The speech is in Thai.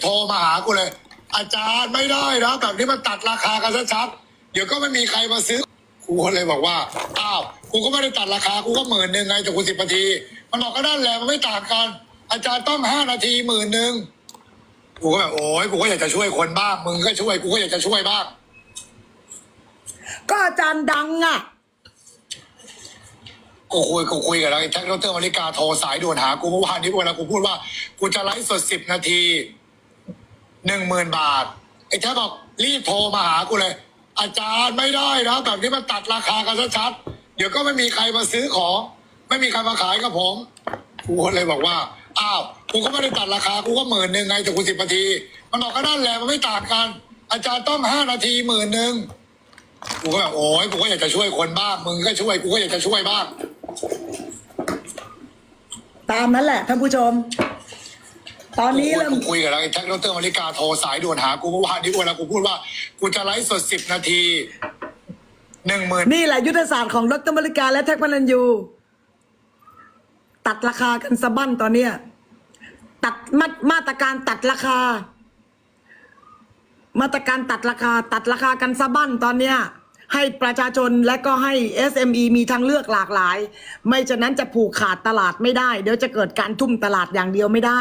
โทรมาหากูเลย อาจารย์ไม่ได้นะแบบนี้มันตัดราคากันชัดๆเดี๋ยวก็ไม่มีใครมาซื้อกูก็เลยบอกว่าอ้าวกูก็ไม่ได้ตัดราคากูก็หมื่นหนึ่งไงแต่กูสิบนาทีมันบอกก็นั่นแหละมันไม่ต่างกัน อาจารย์ต้องห้านาทีหมื่นหนึ่งกูก็แบบโอ้ยกูก็อยากจะช่วยคนบ้างมึงก็ช่วยกูก็อยากจะช่วยบ้าง ก็อาจารย์ดังอะ กูคุยกูคุยกับไอ้แท็กดรมาริกาโทรสายด่วนหากูเมื่อวานนี้เวลากูพูดว่า กูจะไลฟ์สดสิบนาที หนึ่งหมื่นบาทไอ้แท็กบอกรีบโทรมาหากูเลย อาจารย์ไม่ได้นะแบบนี้มันตัดราคากันชัดๆเดี๋ยวก็ไม่มีใครมาซื้อของ ไม่มีใครมาขายกับผมกูเลยบอกว่าอ้าวกูก็ไม่ได้ตัดราคากูก็หมื่นหนึ่งไงแต่กูสิบนาที มันบอกก็นั่นแหละมันไม่ต่างกัน อาจารย์ต้องห้านาทีหมื่นหนึ่งกูก็แบบโอ้ยกูก็อยากจะช่วยคนบ้างมึงก็ช่วยกูก็อยากจะช่วยบ้าง ตามนั้นแหละท่านผู้ชม ตอนนี้เริ่ม กูคุยกับไอ้แท็กดรมาริกาโทรสายด่วนหา กูเมื่อวานนี้เวลากูพูดว่า กูจะไลฟ์สดสิบนาทีหนึ่งหมื่นนี่แหละยุทธศาสตร์ของดรมริกาและแท็กพลันยู ตัดราคากันสะบั้นตอนเนี้ย ตัดมามาตรการตัดราคา มาตรการตัดราคา ตัดราคากันสะบั้นตอนเนี้ย ให้ประชาชนและก็ให้ SME มีทางเลือกหลากหลาย ไม่ฉะนั้นจะผูกขาดตลาดไม่ได้ เดี๋ยวจะเกิดการทุ่มตลาดอย่างเดียวไม่ได้